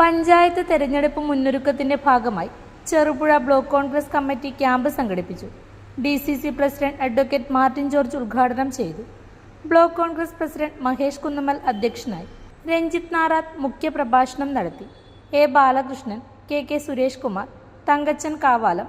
പഞ്ചായത്ത് തെരഞ്ഞെടുപ്പ് മുന്നൊരുക്കത്തിന്റെ ഭാഗമായി Cherupuzha block Congress committee camp സംഘടിപ്പിച്ചു. D C C president advocate Martin George ഉദ്ഘാടനം ചെയ്തു. Block Congress president Mahesh Kunnammal അധ്യക്ഷനായി രഞ്ജിത് നാറാത്ത് മുഖ്യപ്രഭാഷണം നടത്തി. A Balakrishnan K K Suresh Kumar Thankachan Kavalam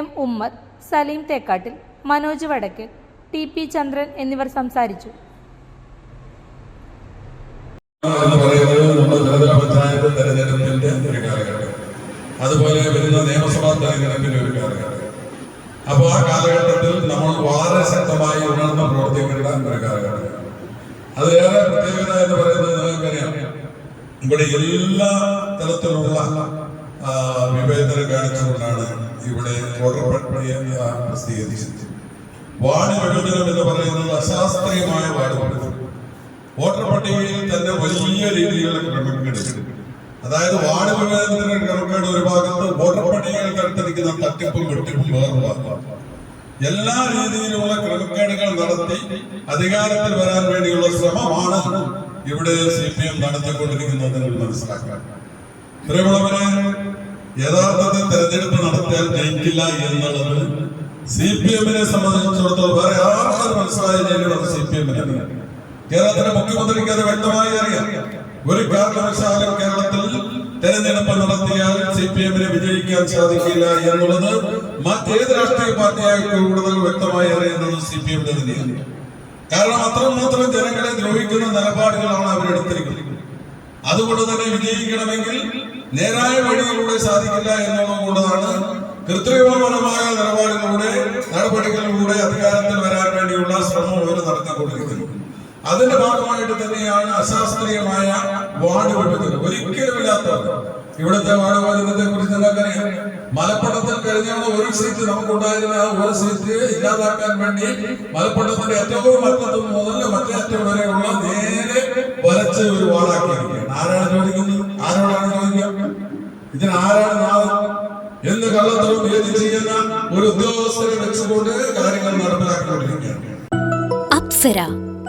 M Ummer Saleem Thekkattil Manoj Vadakkal T P Chandran എന്നിവർ സംസാരിച്ചു എന്ന് പറയുന്നത് നമ്മുടെ ത്രിതല പഞ്ചായത്ത് തെരഞ്ഞെടുപ്പിന്റെ ഒരു കാലഘട്ടം. അതുപോലെ വരുന്ന നിയമസഭാ തെരഞ്ഞെടുപ്പിന്റെ ഒരു കാലഘട്ടം. അപ്പോൾ ആ കാലഘട്ടത്തിൽ നമ്മൾ വളരെ ശക്തമായി ഉണർന്ന പ്രവർത്തിക്കേണ്ട ഒരു കാലഘട്ടം. അതിലേറെ പ്രത്യേകത എന്ന് പറയുന്നത് നിങ്ങൾക്കറിയാം. ഇവിടെ എല്ലാ തരത്തിലുള്ള വിവേചനം കാണിച്ചുകൊണ്ടാണ് ഇവിടെ വോട്ടർ പട്ടിക പ്രസിദ്ധീകരിച്ചത്. വാർഡ് വിഭജനം എന്ന് പറയുന്നത് അശാസ്ത്രീയമായ വാർഡ് വിഭജനം. വോട്ടർ പട്ടികയിൽ തന്നെ വലിയ രീതിയിലുള്ള ക്രമക്കേട് അതായത് വാർഡ് വിഭജനത്തിന് ഒരു ഭാഗത്ത് വോട്ടർ പട്ടികയിൽ കടുത്തിരിക്കുന്ന തട്ടിപ്പും വെട്ടിപ്പും വേറൊരു ഭാഗമാണ് എല്ലാ രീതിയിലുള്ള ക്രമക്കേടുകൾ നടത്തി അധികാരത്തിൽ വരാൻ വേണ്ടിയുള്ള ശ്രമമാണ് ഇവിടെ സി പി എം നടത്തിക്കൊണ്ടിരിക്കുന്നത് മനസ്സിലാക്കാം. പ്രിയമുള്ളവരെ യഥാർത്ഥത്തിൽ തെരഞ്ഞെടുപ്പ് നടത്താൻ ജയിക്കില്ല എന്നുള്ളത് സി പി എമ്മിനെ സംബന്ധിച്ചിടത്തോളം വേറെ ആർക്കും മനസ്സിലായില്ലെങ്കിൽ സി പി എമ്മിനെ കേരളത്തിലെ മുഖ്യമന്ത്രിക്ക് അത് വ്യക്തമായി അറിയാം. ഒരു കാരണവശാലും കേരളത്തിൽ തെരഞ്ഞെടുപ്പ് നടത്തിയാൽ സി പി എമ്മിനെ വിജയിക്കാൻ സാധിക്കില്ല എന്നുള്ളത് മറ്റേത് രാഷ്ട്രീയ പാർട്ടിയായി കൂടുതൽ വ്യക്തമായി അറിയുന്നത് സി പി എമ്മിന്റെ തന്നെയാണ്. കാരണം അത്രമാത്രം ജനങ്ങളെ ദ്രോഹിക്കുന്ന നിലപാടുകളാണ് അവരെടുത്തിരിക്കുന്നത് അതുകൊണ്ട് തന്നെ വിജയിക്കണമെങ്കിൽ നേരായ വഴിയിലൂടെ സാധിക്കില്ല എന്നുള്ളത് കൊണ്ടാണ് കൃത്രിമപരമായ നിലപാടിലൂടെ നടപടികളിലൂടെ അധികാരത്തിൽ വരാൻ വേണ്ടിയുള്ള ശ്രമം അവർ നടത്തിക്കൊണ്ടിരിക്കുന്നത്. അതിന്റെ ഭാഗമായിട്ട് തന്നെയാണ് അശാസ്ത്രീയമായ വാർഡ് വിഭജനം ഒരിക്കലും ഇല്ലാത്തത് ഇവിടുത്തെ വാർഡ് വിഭജനത്തെ കുറിച്ച് നിങ്ങൾക്കറിയാം. മലപ്പുറത്തിൽ കഴിഞ്ഞാണ് ഒരു സീറ്റ് നമുക്കുണ്ടായിരുന്ന ആ ഒരു സീറ്റ് ഇല്ലാതാക്കാൻ വേണ്ടി മലപ്പുറത്തിന്റെ ഏറ്റവും അറ്റത്ത് മുതൽ മറ്റേ അറ്റം വരെയുള്ള നേരെ വരച്ച ഒരു വാർഡാക്കിയിരിക്കുകയാണ്. ആരാണ് ചോദിക്കുന്നത്? ആരോടാണ് ചോദിക്കുക? ഇതിന് ആരാണ് എന്ന് കള്ളത്തരം ഏത് ചെയ്യുന്ന ഒരു ഉദ്യോഗസ്ഥരെ വെച്ചുകൊണ്ട് കാര്യങ്ങൾ നടപ്പിലാക്കിക്കൊണ്ടിരിക്കുകയാണ്. അപ്സര.